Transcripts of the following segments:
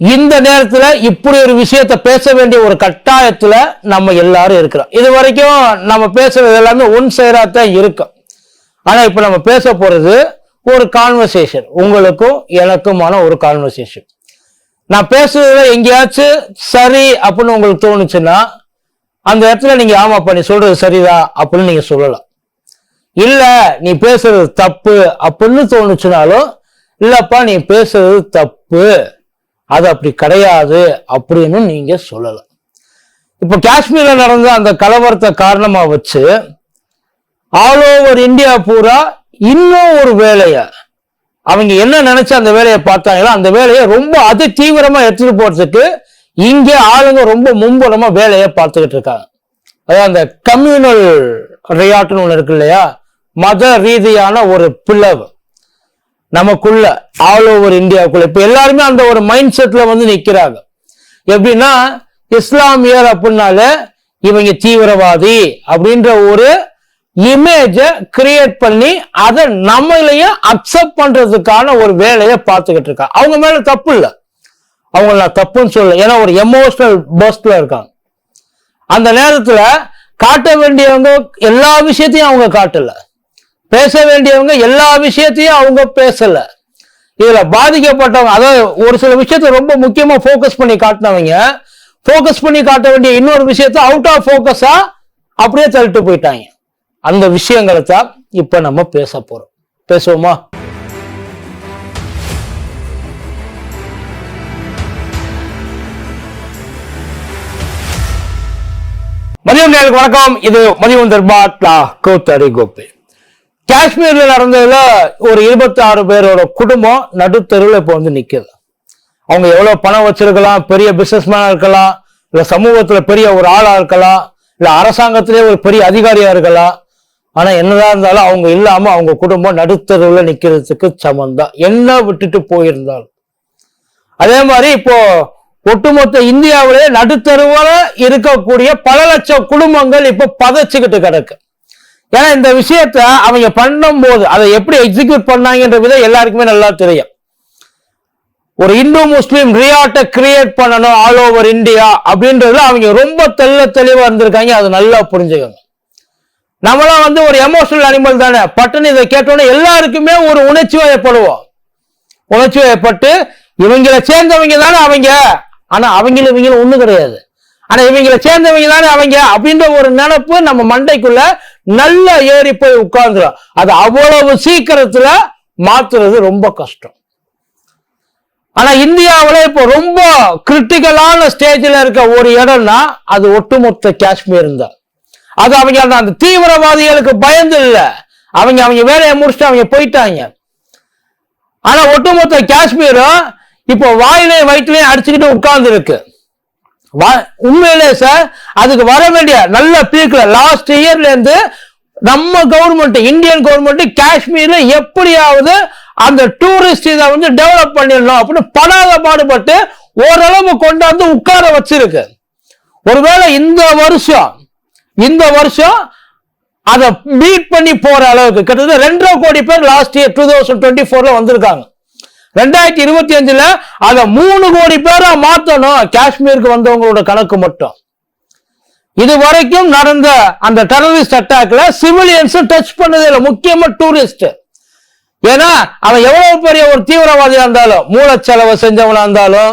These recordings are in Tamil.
இந்த நேரத்துல இப்படி ஒரு விஷயத்த பேச வேண்டிய ஒரு கட்டாயத்துல நம்ம எல்லாரும் இருக்கிறோம். இது வரைக்கும் நம்ம பேசுறது எல்லாமே ஒன் சைடா தான் இருக்கும். ஆனா இப்ப நம்ம பேச போறது ஒரு கான்வர்சேஷன் உங்களுக்கும் எனக்குமான ஒரு கான்வர்சேஷன் நான் பேசுறதுல எங்கேயாச்சும் சரி அப்படின்னு உங்களுக்கு தோணுச்சுன்னா அந்த இடத்துல நீங்க ஆமாப்பா நீ சொல்றது சரிதான் அப்படின்னு நீங்க சொல்லலாம். இல்ல நீ பேசுறது தப்பு அப்படின்னு தோணுச்சுனாலும் இல்லப்பா நீ பேசுறது தப்பு. அது அப்படி கிடையாது அப்படின்னு நீங்க சொல்லலாம் இப்போ காஷ்மீர்ல நடந்த அந்த கலவரத்தை காரணமா வச்சு ஆல் ஓவர் இந்தியா பூரா இன்னும் ஒரு வேலையை அவங்க என்ன நினைச்சு அந்த வேலையை பார்த்தாங்களோ அந்த வேலையை ரொம்ப அதி தீவிரமா எடுத்துட்டு போறதுக்கு இங்க ஆளுங்க ரொம்ப மும்புறமா வேலையை பார்த்துக்கிட்டு இருக்காங்க. அதாவது அந்த கம்யூனல் ரியாட்டுன்னு ஒன்று இருக்கு இல்லையா? மத ரீதியான ஒரு பிளவு. நமக்குள்ள ஆல் ஓவர் இந்தியாவுக்குள்ள. இப்ப எல்லாருமே அந்த ஒரு மைண்ட் செட்ல வந்து நிக்கிறாங்க. எப்படின்னா இஸ்லாமியர் அப்படின்னாலே இவங்க தீவிரவாதி அப்படின்ற ஒரு இமேஜ கிரியேட் பண்ணி அதை நம்மளையும் அக்செப்ட் பண்றதுக்கான ஒரு வேலையை பார்த்துக்கிட்டு இருக்காங்க. அவங்க மேல தப்பு இல்லை. அவங்க நான் தப்புன்னு சொல்ல ஏன்னா ஒரு எமோஷனல் பர்ஸ்ட்ல இருக்காங்க. அந்த நேரத்துல காட்ட வேண்டியவங்க எல்லா விஷயத்தையும் அவங்க காட்டல. பேச வேண்டியவங்க எல்லா விஷயத்தையும் அவங்க பேசல. இதுல பாதிக்கப்பட்டவங்க அதாவது ஒரு சில விஷயத்த ரொம்ப முக்கியமா ஃபோக்கஸ் பண்ணி காட்டினவங்க ஃபோக்கஸ் பண்ணி காட்ட வேண்டிய இன்னொரு விஷயத்த அவுட் ஆஃப் போக்கஸா அப்படியே தள்ளிட்டு போயிட்டாங்க. அந்த விஷயங்களை தான் இப்ப நம்ம பேச போறோம். பேசுவோமா? மதியம் நேருக்கு வணக்கம். இது மதியம் தர்பாத்லா கோத்தரி கோபி காஷ்மீர்ல நடந்ததுல ஒரு இருபத்தி ஆறு பேரோட குடும்பம் நடுத்தருவில் இப்போ வந்து நிக்குது. அவங்க எவ்வளவு பணம் வச்சிருக்கலாம் பெரிய பிசினஸ்மேனா இருக்கலாம் இல்ல சமூகத்துல பெரிய ஒரு ஆளா இருக்கலாம் இல்ல அரசாங்கத்திலே ஒரு பெரிய அதிகாரியா இருக்கலாம். ஆனா என்னதான் இருந்தாலும் அவங்க இல்லாம அவங்க குடும்பம் நடுத்தருவில் நிக்கிறதுக்கு சமந்தான் என்ன விட்டுட்டு போயிருந்தாலும். அதே மாதிரி இப்போ ஒட்டுமொத்த இந்தியாவிலே நடுத்தருவில் இருக்கக்கூடிய பல லட்சம் குடும்பங்கள் இப்போ பதச்சுக்கிட்டு கிடக்கு. ஏன்னா இந்த விஷயத்த அவங்க பண்ணும்போது அதை எப்படி எக்ஸிக்யூட் பண்ணாங்கன்ற விதம் எல்லாருக்குமே நல்லா தெரியும். ஒரு இந்து முஸ்லீம் ரியாட்டை கிரியேட் பண்ணணும் ஆல் ஓவர் இந்தியா அப்படின்றதுல அவங்க ரொம்ப தெள்ள தெளிவா இருந்திருக்காங்க. அது நல்லா புரிஞ்சுக்கணும் நம்மளாம் வந்து ஒரு எமோஷனல் அனிமல் தானே. பட்டுன்னு இதை கேட்டோன்னே எல்லாருக்குமே ஒரு உணர்ச்சி வயப்படுவோம் உணர்ச்சி வயப்பட்டு இவங்களை சேர்ந்தவங்க தானே அவங்க. ஆனா அவங்களும் இவங்களும் ஒண்ணு கிடையாது. ஆனா இவங்களை சேர்ந்தவங்க தானே அவங்க அப்படின்ற ஒரு நினப்பு நம்ம மண்டைக்குள்ள நல்லா ஏறி போய் உட்கார்ந்துடும் அது அவ்வளவு சீக்கிரத்துல மாத்துறது ரொம்ப கஷ்டம். ஆனா இந்தியாவுல இப்போ ரொம்ப கிரிட்டிக்கலான ஸ்டேஜ்ல இருக்க ஒரு இடம்னா அது ஒட்டுமொத்த காஷ்மீர் தான். அது அவங்க அந்த- அந்த தீவிரவாதிகளுக்கு பயந்து இல்லை. அவங்க அவங்க வேலையை முடிச்சுட்டு அவங்க போயிட்டாங்க. ஆனா ஒட்டுமொத்த காஷ்மீரும் இப்போ வாயிலையும் வயிற்றுலையும் அடிச்சுக்கிட்டு உட்கார்ந்து இருக்கு உண்மையிலே சார் அதுக்கு வர வேண்டிய நல்ல பீக்ல லாஸ்ட் இயர்ல இருந்து நம்ம கவர்மெண்ட் இந்தியன் கவர்மெண்ட் காஷ்மீர்ல எப்படியாவது அந்த டூரிஸ்ட் இதை வந்து டெவலப் பண்ணிடணும் அப்படின்னு படாத பாடுபட்டு ஓரளவு கொண்டாந்து உட்கார வச்சிருக்கு. ஒருவேளை இந்த வருஷம் இந்த வருஷம் அதை மீட் பண்ணி போற அளவுக்கு கிட்டத்தட்ட ரெண்டரை கோடி பேர் last year two thousand twenty ஃபோர்ல வந்திருக்காங்க. ரெண்டாயிரத்தி இருபத்தி அஞ்சுல அதை மூணு கோடி பேரா மாத்தணும் காஷ்மீருக்கு வந்தவங்களோட கணக்கு மட்டும். இது வரைக்கும் நடந்த அந்த டெரரிஸ்ட் அட்டாக்ல சிவிலியன்ஸ் டச் பண்ணது இல்லை முக்கியமா டூரிஸ்ட் ஏன்னா அவன் எவ்வளவு பெரிய ஒரு தீவிரவாதியா இருந்தாலும் மூலச்செலவு செஞ்சவனா இருந்தாலும்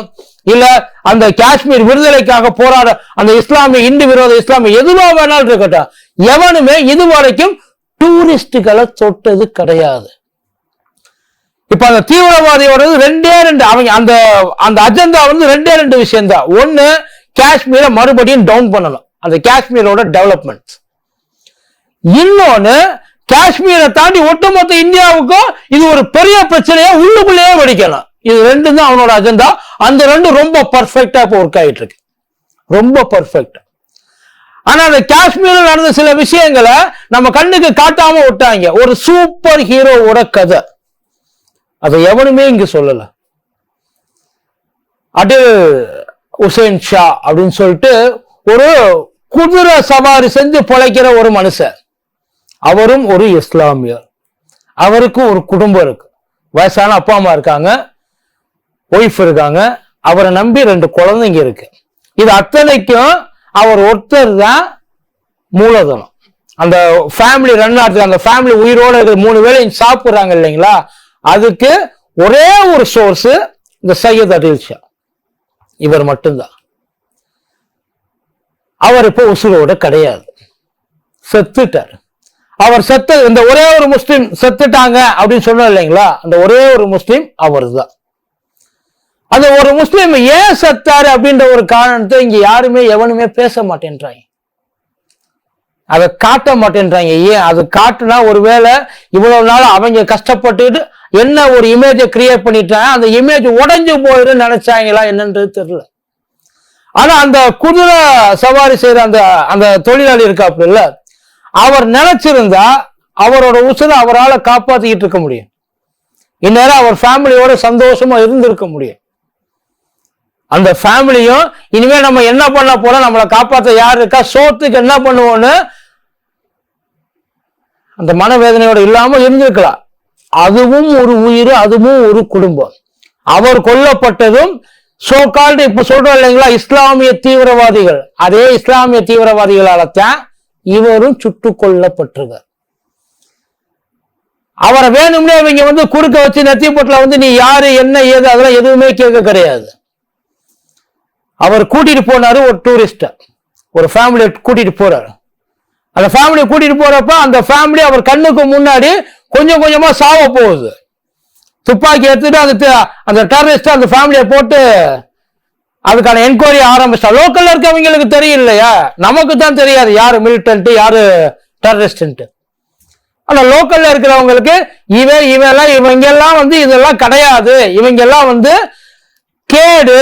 இல்ல அந்த காஷ்மீர் விடுதலைக்காக போராட அந்த இஸ்லாமிய இந்து விரோத இஸ்லாமிய எதுவா வேணாலும் இருக்கட்டும் எவனுமே இது வரைக்கும் டூரிஸ்டுகளை தொட்டது கிடையாது. இப்ப அந்த தீவிரவாதியோட ரெண்டே ரெண்டு அவங்க அந்த அந்த அஜெண்டா வந்து ரெண்டே ரெண்டு விஷயம் தான் ஒன்னு காஷ்மீரை மறுபடியும் டவுன் பண்ணணும். அந்த காஷ்மீரோட டெவலப்மெண்ட் இன்னொன்னு காஷ்மீரை தாண்டி ஒட்டுமொத்த இந்தியாவுக்கும் இது ஒரு பெரிய பிரச்சனையா உள்ளுக்குள்ளேயே வெடிக்கணும். இது ரெண்டு தான் அவனோட அஜெண்டா அந்த ரெண்டு ரொம்ப பர்ஃபெக்டா இப்போ ஒர்க் ஆயிட்டு இருக்கு ரொம்ப பர்ஃபெக்ட் ஆனா அந்த காஷ்மீரில் நடந்த சில விஷயங்களை நம்ம கண்ணுக்கு காட்டாம விட்டாங்க. ஒரு சூப்பர் ஹீரோவோட கதை. அதை எவனுமே இங்க சொல்லல. அடில் உசேன் ஷா அப்படின்னு சொல்லிட்டு ஒரு குதிரை சவாரி செஞ்சு பிழைக்கிற ஒரு மனுஷன் அவரும் ஒரு இஸ்லாமியர். அவருக்கும் ஒரு குடும்பம் இருக்கு. வயசான அப்பா அம்மா இருக்காங்க. ஒய்ஃப் இருக்காங்க. அவரை நம்பி ரெண்டு குழந்தைங்க இருக்கு. இது அத்தனைக்கும் அவர் ஒருத்தர் தான் மூலதனம். அந்த ஃபேமிலி ரன் ஆகுது. அந்த ஃபேமிலி உயிரோட இருக்கிற மூணு வேளையும் சாப்பிட்றாங்க இல்லைங்களா? அதுக்கு ஒரே ஒரு சோர்ஸ் இந்த சையத் அடில் ஷா. இவர் மட்டும்தான். அவர் இப்போ உசுரோட கிடையாது. செத்துட்டார். அவர் செத்து இந்த ஒரே ஒரு முஸ்லீம் செத்துட்டாங்க அப்படின்னு சொன்னோம் இல்லைங்களா? அந்த ஒரே ஒரு முஸ்லீம் அவர் தான் அந்த ஒரு முஸ்லீம் ஏன் செத்தாரு அப்படின்ற ஒரு காரணத்தை இங்க யாருமே எவனுமே பேச மாட்டேன்றாங்க. அதை காட்ட மாட்டேன்றாங்க. ஏன்? அது காட்டுனா ஒருவேளை இவ்வளவு நாள் அவங்க கஷ்டப்பட்டுட்டு என்ன ஒரு இமேஜை கிரியேட் பண்ணிட்டாங்க அந்த இமேஜ் உடைஞ்சு போயிடும் நினைச்சாங்களா என்னன்றது தெரியல. ஆனா அந்த குதிரை சவாரி செய்யற அந்த அந்த தொழிலாளி இருக்காப்புல அவர் நினைச்சிருந்தா அவரோட உசுரை அவரால் காப்பாத்திக்கிட்டு இருக்க முடியும். இந்நேரம் அவர் ஃபேமிலியோட சந்தோஷமா இருந்திருக்க முடியும். அந்த ஃபேமிலியும் இனிமே நம்ம என்ன பண்ண போறோம் நம்மளை காப்பாற்ற யார் இருக்கா சோத்துக்கு என்ன பண்ணுவோன்னு அந்த மனவேதனையோட இல்லாம இருந்திருக்கலாம். அதுவும் ஒரு உயிர் அதுவும் ஒரு குடும்பம். அவர் கொல்லப்பட்டதும் சோ கால்டு இப்ப சொல்றோம் இல்லைங்களா இஸ்லாமிய தீவிரவாதிகள். அதே இஸ்லாமிய தீவிரவாதிகளால தான் இவரும் சுட்டு கொல்லப்பட்டிருக்கார். அவரை வேணும்னே இவங்க வந்து குறுக்க வச்சு நெத்தி போட்டுல வந்து நீ யாரு என்ன ஏது அதெல்லாம் எதுவுமே கேட்க கிடையாது. அவர் கூட்டிட்டு போனாரு ஒரு டூரிஸ்ட ஒரு ஃபேமிலியை கூட்டிட்டு போறாரு. அந்த ஃபேமிலியை கூட்டிட்டு போறப்ப அந்த ஃபேமிலி அவர் கண்ணுக்கு முன்னாடி கொஞ்சம் கொஞ்சமா சாவ போகுது. துப்பாக்கி எடுத்துட்டு அந்த அந்த டெரரிஸ்ட் அந்த ஃபேமிலியை போட்டு அதுக்கான என்கொயரி ஆரம்பிச்சா லோக்கல்ல இருக்கவங்களுக்கு தெரியும் இல்லையா நமக்கு தான் தெரியாது யாரு மிலிட்டன்ட் யாரு டெரரிஸ்ட் ஆனா லோக்கல்ல இருக்கிறவங்களுக்கு இவன் இவெல்லாம் இவங்க எல்லாம் வந்து இதெல்லாம் கிடையாது. இவங்க எல்லாம் வந்து கேடு.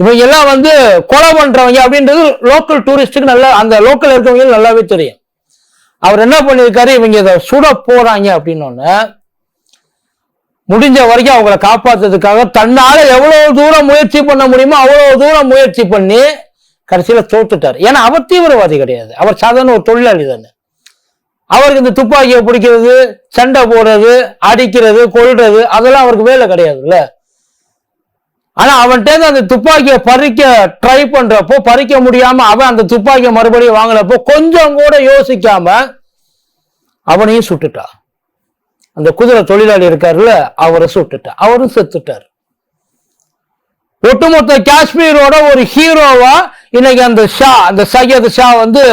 இவங்க எல்லாம் வந்து கொலை பண்றவங்க அப்படின்றது லோக்கல் டூரிஸ்டுக்கு நல்லா அந்த லோக்கல் இருக்கவங்களுக்கு நல்லாவே தெரியும். அவர் என்ன பண்ணியிருக்காரு? இவங்க இதை சுட போறாங்க அப்படின்னு முடிஞ்ச வரைக்கும் அவங்கள காப்பாத்துறதுக்காக தன்னால எவ்வளவு தூரம் முயற்சி பண்ண முடியுமோ அவ்வளவு தூரம் முயற்சி பண்ணி கடைசியில தோத்துட்டார். ஏன்னா அவர் தீவிரவாதி கிடையாது. அவர் சாதாரண ஒரு தொழிலாளி தானே. அவருக்கு இந்த துப்பாக்கியை பிடிக்கிறது சண்டை போடுறது அடிக்கிறது கொள்றது அதெல்லாம் அவருக்கு வேலை கிடையாதுல்ல. ஆனா அவன்கிட்ட அந்த துப்பாக்கியை பறிக்க ட்ரை பண்றப்போ பறிக்க முடியாம அவன் அந்த துப்பாக்கியை மறுபடியும் வாங்கினப்போ கொஞ்சம் கூட யோசிக்காம அவனையும் சுட்டுட்டான் அந்த குதிரை தொழிலாளி இருக்காருல்ல அவரை சுட்டுட்டான் அவரும் செத்துட்டார். ஒட்டுமொத்த காஷ்மீரோட ஒரு ஹீரோவா இன்னைக்கு அந்த ஷா அந்த சையத் ஷா வந்து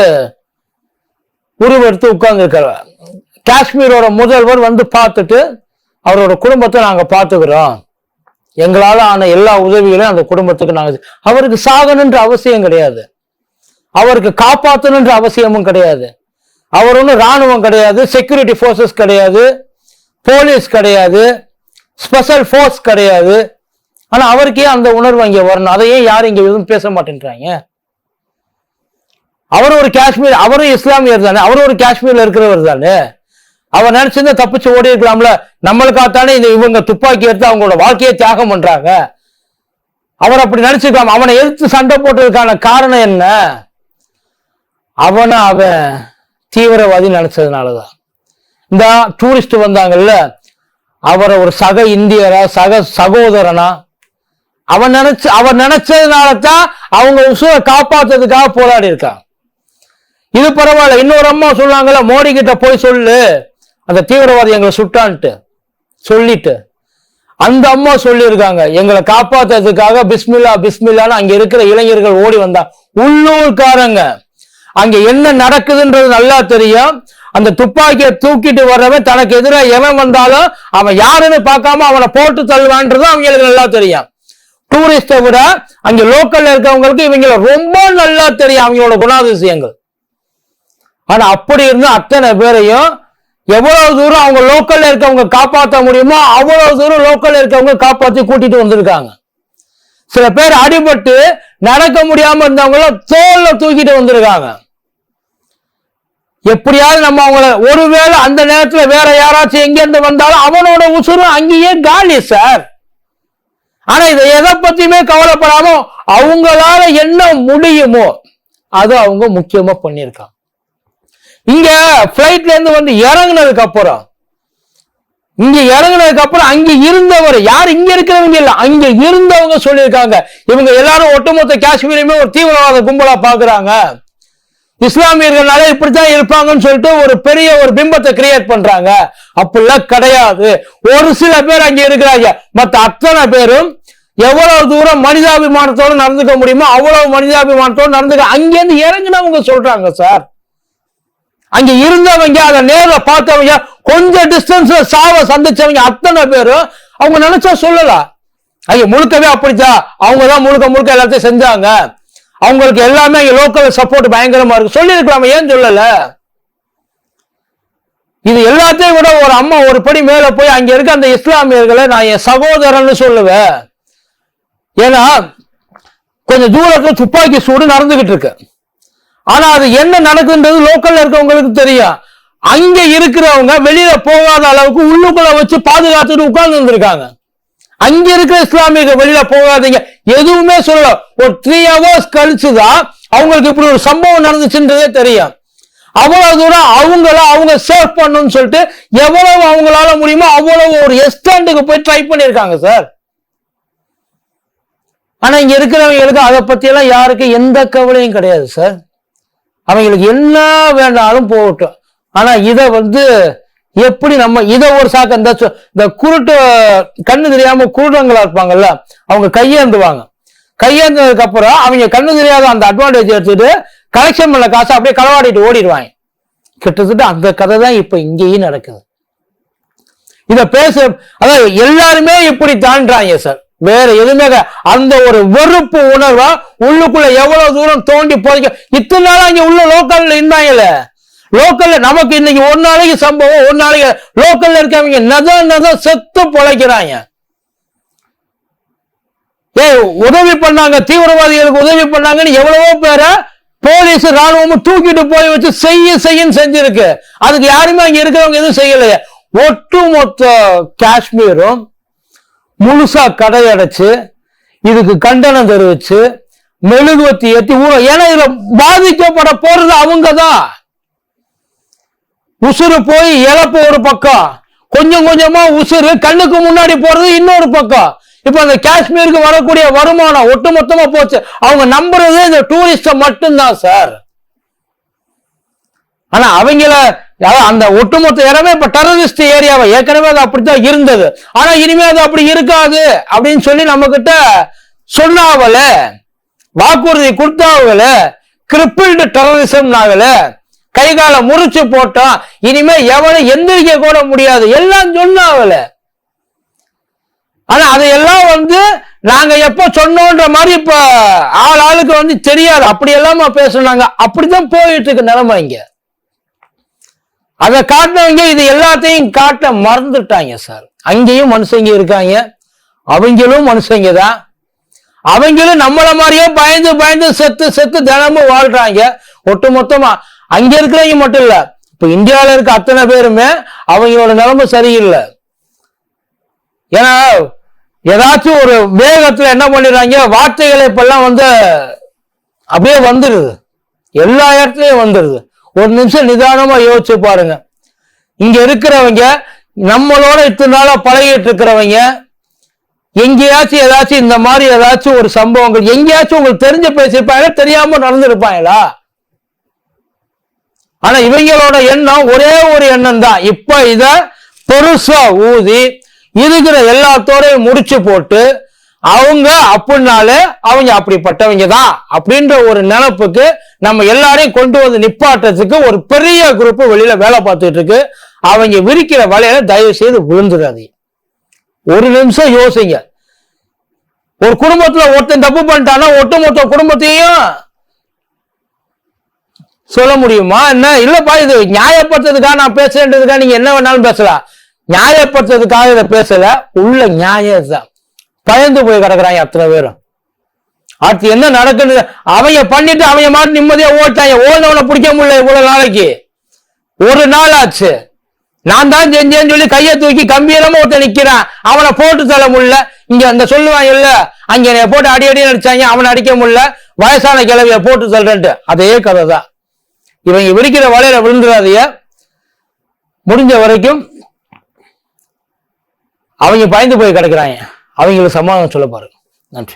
உருவெடுத்து உட்கார்ந்து காஷ்மீரோட முதல்வர் வந்து பார்த்துட்டு அவரோட குடும்பத்தை நாங்க பார்த்துக்கிறோம். எங்களால் ஆன எல்லா உதவிகளையும் அந்த குடும்பத்துக்கு நாங்கள் அவருக்கு சாகணுன்ற அவசியம் கிடையாது. அவருக்கு காப்பாற்றணுன்ற அவசியமும் கிடையாது. அவர் ஒன்றும் ராணுவம் கிடையாது செக்யூரிட்டி ஃபோர்ஸஸ் கிடையாது போலீஸ் கிடையாது ஸ்பெஷல் ஃபோர்ஸ் கிடையாது. ஆனால் அவருக்கே அந்த உணர்வு அங்கே வரணும். அதையே யாரும் இங்கே எதுவும் பேச மாட்டேன்றாங்க? அவர் ஒரு காஷ்மீர் அவரும் இஸ்லாமியர் தானே. அவரும் ஒரு காஷ்மீரில் இருக்கிறவர் தானே? அவர் நினைச்சிருந்தா தப்பிச்சு ஓடி இருக்கலாம்ல நம்மளுக்காகத்தானே இந்த இவங்க துப்பாக்கி எடுத்து அவங்களோட வாழ்க்கையை தியாகம் பண்றாங்க. அவர் அப்படி நினைச்சுக்கலாம் அவனை எதிர்த்து சண்டை போட்டதுக்கான காரணம் என்ன? அவனை அவன் தீவிரவாதி நினைச்சதுனாலதான். இந்த டூரிஸ்ட் வந்தாங்கல்ல அவரை ஒரு சக இந்தியரா சக சகோதரனா அவன் நினைச்சு அவன் நினைச்சதுனால தான் அவங்க உசுவை காப்பாத்துறதுக்காக போராடி இருக்கான் இது பரவாயில்ல. இன்னொரு அம்மா சொன்னாங்கல்ல மோடி கிட்ட போய் சொல்லு. அந்த தீவிரவாதி எங்களை சுட்டான்ட்டு சொல்லிட்டு. அந்த அம்மா சொல்லியிருக்காங்க எங்களை காப்பாத்துறதுக்காக பிஸ்மில்லா பிஸ்மில்லான்னு அங்க இருக்கிற இளைஞர்கள் ஓடி வந்தா. உள்ளூர்காரங்க அங்க என்ன நடக்குதுன்றது நல்லா தெரியும். அந்த துப்பாக்கியை தூக்கிட்டு வர்றவன் தனக்கு எதிராக எவன் வந்தாலும் அவன் யாருன்னு பார்க்காம அவனை போட்டு தள்ளுவான்றது அவங்களுக்கு நல்லா தெரியும். டூரிஸ்டை விட அங்க லோக்கல்ல இருக்கவங்களுக்கு இவங்கள ரொம்ப நல்லா தெரியும் அவங்களோட குணாதிசயங்கள். ஆனா அப்படி இருந்து அத்தனை பேரையும் எவ்வளவு தூரம் அவங்க லோக்கல்ல இருக்கவங்க காப்பாற்ற முடியுமோ அவ்வளவு தூரம் லோக்கல்ல இருக்கவங்க காப்பாத்தி கூட்டிட்டு வந்திருக்காங்க. சில பேர் அடிபட்டு நடக்க முடியாம இருந்தவங்கள தோல்ல தூக்கிட்டு வந்திருக்காங்க. எப்படியாவது நம்ம அவங்கள ஒருவேளை அந்த நேரத்துல வேற யாராச்சும் எங்கேருந்து வந்தாலும் அவனோட உசுரும் அங்கேயே காலி சார் ஆனா இதை எதை பத்தியுமே கவலைப்படாம அவங்களால என்ன முடியுமோ அது அவங்க முக்கியமா பண்ணியிருக்காங்க. இங்க பிளைட்ல இருந்து வந்து இறங்குனதுக்கு அப்புறம் இங்க இறங்குனதுக்கு அப்புறம் அங்க இருந்தவர் யார்? இங்க இருக்கிறவங்க இல்ல அங்க இருந்தவங்க சொல்லியிருக்காங்க. இவங்க எல்லாரும் ஒட்டுமொத்த காஷ்மீரையுமே ஒரு தீவிரவாத கும்பலா பாக்குறாங்க இஸ்லாமியர்கள்னால இப்படித்தான் இருப்பாங்கன்னு சொல்லிட்டு ஒரு பெரிய ஒரு பிம்பத்தை கிரியேட் பண்றாங்க. அப்படிலாம் கிடையாது. ஒரு சில பேர் அங்க இருக்கிறாங்க. மத்த அத்தனை பேரும் எவ்வளவு தூரம் மனிதாபிமானத்தோடு நடந்துக்க முடியுமோ அவ்வளவு மனிதாபிமானத்தோடு நடந்துக்க அங்கேருந்து இறங்கினவங்க சொல்றாங்க சார். அங்க இருந்தவங்க அதை நேரில் பார்த்தவங்க கொஞ்சம் டிஸ்டன்ஸ்ல சாவ சந்திச்சவங்க அத்தனை பேரும் அவங்க நினைச்சா சொல்லலாம் ஐயோ முழுக்கவே அப்படித்தான் அவங்க தான் முழுக்க முழுக்க எல்லாத்தையும் செஞ்சாங்க. அவங்களுக்கு எல்லாமே இங்க லோக்கல் சப்போர்ட் பயங்கரமா இருக்கு. சொல்லியிருக்கலாமே ஏன் சொல்லல? இது எல்லாத்தையும் விட ஒரு அம்மா ஒரு படி மேல போய் அங்க இருக்க அந்த இஸ்லாமியர்களை நான் என் சகோதரன்னு சொல்லுவேன். ஏன்னா கொஞ்சம் தூரத்துல துப்பாக்கி சூடு நடந்துகிட்டு இருக்கு. ஆனா அது என்ன நடக்குன்றது லோக்கல்ல இருக்கவங்களுக்கு தெரியும் அங்க இருக்கிறவங்க வெளியில போகாத அளவுக்கு உள்ளுக்குள்ள வச்சு பாதுகாத்துட்டு உட்கார்ந்து இருந்திருக்காங்க. அங்க இருக்கிற இஸ்லாமிய வெளியில போகாதீங்க. எதுவுமே சொல்ல ஒரு த்ரீ ஹவர்ஸ் கழிச்சுதான் அவங்களுக்கு இப்படி ஒரு சம்பவம் நடந்துச்சுன்றதே தெரியும். அவ்வளவு தூரம் அவங்கள அவங்க சேவ் பண்ணணும்னு சொல்லிட்டு எவ்வளவு அவங்களால முடியுமோ அவ்வளவு ஒரு எஸ்டாண்டுக்கு போய் ட்ரை பண்ணியிருக்காங்க சார் ஆனா இங்க இருக்கிறவங்களுக்கு அதை பத்தி எல்லாம் யாருக்கும் எந்த கவலையும் கிடையாது சார் அவங்களுக்கு என்ன வேண்டாலும் போகட்டும். ஆனா இதை வந்து எப்படி நம்ம இதை ஒரு சாக்க இந்த சொ- இந்த குருட்டு கண்ணு தெரியாம குருடங்களா இருப்பாங்கல்ல அவங்க கையேந்துவாங்க. கையேந்ததுக்கு அப்புறம் அவங்க கண்ணு தெரியாத அந்த அட்வான்டேஜ் எடுத்துட்டு கலெக்ஷன் பண்ண காசை அப்படியே களவாடிட்டு ஓடிடுவாங்க. கிட்டத்தட்ட அந்த கதை தான் இப்ப இங்கேயும் நடக்குது. இத பேச அதாவது எல்லாருமே இப்படி தாண்டாங்க சார் வேற எதுவுமே அந்த ஒரு வெறுப்பு உணர்வா உள்ளுக்குள்ள எவ்வளவு தூரம் தோண்டி போதிக்க இத்தனை நாளும் அங்க உள்ள லோக்கல்ல இருந்தாங்கல்ல? லோக்கல்ல நமக்கு இன்னைக்கு ஒரு நாளைக்கு சம்பவம் ஒரு நாளைக்கு லோக்கல்ல இருக்கவங்க நத நத செத்து பொழைக்கிறாங்க. ஏய் உதவி பண்ணாங்க தீவிரவாதிகளுக்கு உதவி பண்ணாங்கன்னு எவ்வளவோ பேரை போலீஸ் ராணுவமும் தூக்கிட்டு போய் வச்சு செய்ய செய்யன்னு செஞ்சிருக்கு. அதுக்கு யாருமே அங்க இருக்கிறவங்க எதுவும் செய்யலையே. ஒட்டுமொத்த காஷ்மீரும் முழுசா கடையடைச்சு இதுக்கு கண்டனம் தெரிவிச்சு மெழுகுவத்தி ஏற்றி ஊற ஏன்னா இதுல பாதிக்கப்பட போறது அவங்க தான் உசுறு போய் இழப்பு ஒரு பக்கம். கொஞ்சம் கொஞ்சமா உசுறு கண்ணுக்கு முன்னாடி போறது இன்னொரு பக்கம். இப்ப அந்த காஷ்மீருக்கு வரக்கூடிய வருமானம் ஒட்டுமொத்தமா போச்சு. அவங்க நம்புறது இந்த டூரிஸ்ட மட்டும்தான் சார் ஆனா அவங்கள அதாவது அந்த ஒட்டுமொத்த இடமே இப்ப டெரரிஸ்ட் ஏரியாவை ஏற்கனவே அது அப்படித்தான் இருந்தது. ஆனா இனிமே அது அப்படி இருக்காது அப்படின்னு சொல்லி நம்ம கிட்ட சொன்னாவல வாக்குறுதி கொடுத்தாவல கிரிப்பிள்டு டெரரிசம் நாவல கை கால முறிச்சு போட்டோம் இனிமே எவனும் எந்திரிக்க கூட முடியாது. எல்லாம் சொன்னாவல. ஆனா அதையெல்லாம் வந்து நாங்க எப்ப சொன்னோன்ற மாதிரி இப்ப ஆள் ஆளுக்கு வந்து தெரியாது. அப்படி எல்லாமா பேசுனாங்க. அப்படிதான் போயிட்டு இருக்கு நிலைமை இங்க. அதை காட்டினவங்க இது எல்லாத்தையும் காட்ட மறந்துட்டாங்க சார். அங்கேயும் மனுஷங்க இருக்காங்க. அவங்களும் மனுஷங்க தான். அவங்களும் நம்மள மாதிரியே பயந்து பயந்து செத்து செத்து தினமும் வாழ்றாங்க. ஒட்டு மொத்தமா அங்க இருக்கிறவங்க மட்டும் இல்ல இப்ப இந்தியாவில இருக்க அத்தனை பேருமே அவங்களோட நிலைமை சரியில்லை. ஏன்னா ஏதாச்சும் ஒரு வேகத்துல என்ன பண்ணிடுறாங்க வார்த்தைகளை இப்பெல்லாம் வந்து அப்படியே வந்துடுது. எல்லா இடத்துலயும் வந்துடுது. ஒரு நிமிஷம் நிதானமா யோசிச்சு பாருங்க. இங்க இருக்கிறவங்க நம்மளோட இத்தனை நாளா பழகிட்டு இருக்கிறவங்க எங்கேயாச்சும் ஏதாச்சும் இந்த மாதிரி ஏதாச்சும் ஒரு சம்பவங்கள் எங்கேயாச்சும் உங்களுக்கு தெரிஞ்சு பேசியிருப்பாங்க தெரியாம நடந்திருப்பாங்களா? ஆனா இவங்களோட எண்ணம் ஒரே ஒரு எண்ணம் தான். இப்ப இத பெருசா ஊதி இருக்கிற எல்லாத்தோடையும் முடிச்சு போட்டு அவங்க அப்படின்னாலே அவங்க அப்படிப்பட்டவங்க தான் அப்படின்ற ஒரு நினப்புக்கு நம்ம எல்லாரையும் கொண்டு வந்து நிப்பாட்டத்துக்கு ஒரு பெரிய குரூப் வெளியில வேலை பார்த்துட்டு இருக்கு. அவங்க விரிக்கிற வலையில தயவு செய்து விழுந்துடாதீங்க ஒரு நிமிஷம் யோசிங்க. ஒரு குடும்பத்துல ஒருத்தன் தப்பு பண்ணிட்டானா ஒட்டுமொத்த குடும்பத்தையும் சொல்ல முடியுமா? என்ன? இல்லப்பா இது நியாயப்படுத்துறதுக்காக நான் பேசுறேன்றதுக்காக நீங்க என்ன வேணாலும் பேசலாம். நியாயப்படுத்துறதுக்காக இதை பேசல. உள்ள நியாயம் தான் பயந்து போய் கிடக்குறாங்க அத்தனை பேரும். அடுத்து என்ன நடக்குன்னு அவங்க பண்ணிட்டு அவைய மாதிரி நிம்மதியா ஓட்டாங்க. ஓடுனவனை பிடிக்க முடியல இவ்வளவு நாளைக்கு. ஒரு நாள் ஆச்சு. நான் தான் செஞ்சேன்னு சொல்லி கையை தூக்கி கம்பீரமா ஒருத்தன் நிக்கிறான். அவனை போட்டு தள்ள முடியல. இங்க அந்த சொல்லுவான் இல்ல அங்க என்னைய போட்டு அடி அடி நடிச்சாங்க அவனை அடிக்க முடியல. வயசான கிழவிய போட்டு சொல்றேன்ட்டு அதே கதை தான் இவங்க விரிக்கிற வலையில விழுந்துடாதைய முடிஞ்ச வரைக்கும் அவங்க பயந்து போய் கிடக்குறாங்க. அவங்களுக்கு சமாதானம் சொல்ல பாருங்க. நன்றி.